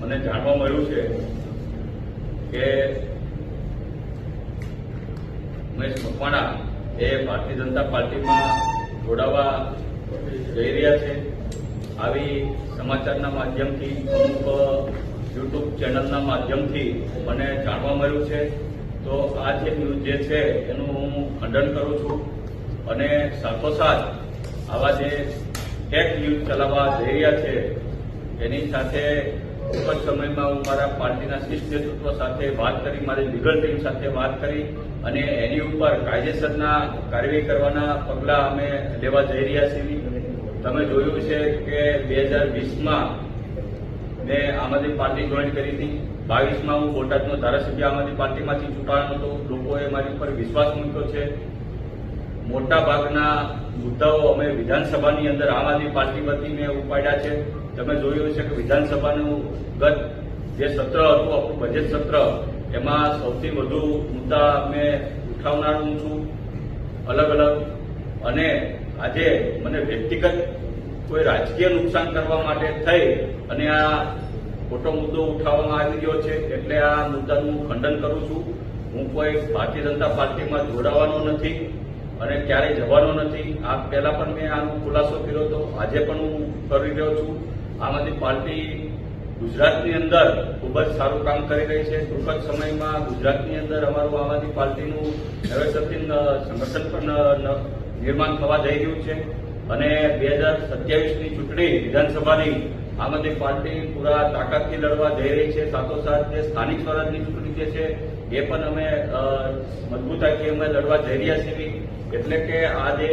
મને જાણવા મળ્યું છે કે ઉમેશ મકવાણા એ ભારતીય જનતા પાર્ટીમાં જોડાવા જઈ રહ્યા છે. આવી સમાચારના માધ્યમથી, અમુક યુટ્યુબ ચેનલના માધ્યમથી મને જાણવા મળ્યું છે. તો આ જે ન્યૂઝ જે છે, એનું હું ખંડન કરું છું. અને સાથોસાથ આવા જે ટેક ન્યૂઝ ચલાવવા જઈ રહ્યા છે એની સાથે ટૂંક જ સમયમાં હું મારા પાર્ટીના શિષ્ટ નેતૃત્વ સાથે વાત કરી, મારી લીગલ ટીમ સાથે વાત કરી અને એની ઉપર કાયદેસરના કાર્યવાહી કરવાના પગલાં અમે લેવા જઈ રહ્યા છીએ. તમે જોયું છે કે બે હજાર વીસમાં મેં આમ આદમી પાર્ટી જોઈન કરી હતી. બાવીસમાં હું બોટાદનો ધારાસભ્ય આમ આદમી પાર્ટીમાંથી ચૂંટાયો હતો. લોકોએ મારી ઉપર વિશ્વાસ મૂક્યો છે. મોટા ભાગના મુદ્દાઓ અમે વિધાનસભાની અંદર આમ આદમી પાર્ટી વતી મેં ઉપાડ્યા છે. તમે જોયું છે કે વિધાનસભાનું ગત જે સત્ર હતું, આપણું બજેટ સત્ર, એમાં સૌથી વધુ મુદ્દા મેં ઉઠાવનાર છું. અલગ અલગ. અને આજે મને વ્યક્તિગત કોઈ રાજકીય નુકસાન કરવા માટે થઈ અને આ ખોટો મુદ્દો ઉઠાવવામાં આવી રહ્યો છે, એટલે આ મુદ્દાનું ખંડન કરું છું. હું કોઈ ભારતીય જનતા પાર્ટીમાં જોડાવાનો નથી. અને ક્યારેય જવાનો નથી. આ પહેલા પણ મેં આનો ખુલાસો કર્યો હતો. આજે પણ હું કરી રહ્યો છું. આમ આદમી પાર્ટી ગુજરાતની અંદર ખૂબ જ સારું કામ કરી રહી છે. ટૂંક જ સમયમાં ગુજરાતની અંદર અમારું આમ પાર્ટીનું નવેસરથી સંગઠન પણ નિર્માણ થવા જઈ રહ્યું છે. અને બે હજાર સત્યાવીસની ચૂંટણી વિધાનસભાની આમ આદમી પાર્ટી પૂરા તાકાતથી લડવા જઈ રહી છે. સાથોસાથ જે સ્થાનિક સ્વરાજની ચૂંટણી જે છે, એ પણ અમે મજબૂતાઈથી અમે લડવા જઈ રહ્યા છીએ. એટલે કે આ જે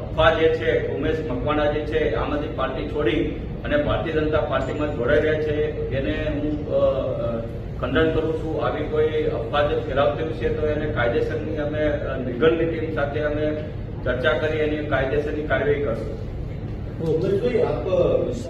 અફવા જે છે, ઉમેશ મકવાણા જે છે, આમ આદમી પાર્ટી છોડી અને ભારતીય જનતા પાર્ટીમાં જોડાઈ રહ્યા છે. એને હું ખંડન કરું છું. આવી કોઈ અફવા જે ફેલાવતી છે, તો એને કાયદેસરની અમે નિગમની ટીમ સાથે અમે ચર્ચા કરી એની કાયદેસરની કાર્યવાહી કરશું. ઉમેશભાઈ, આપ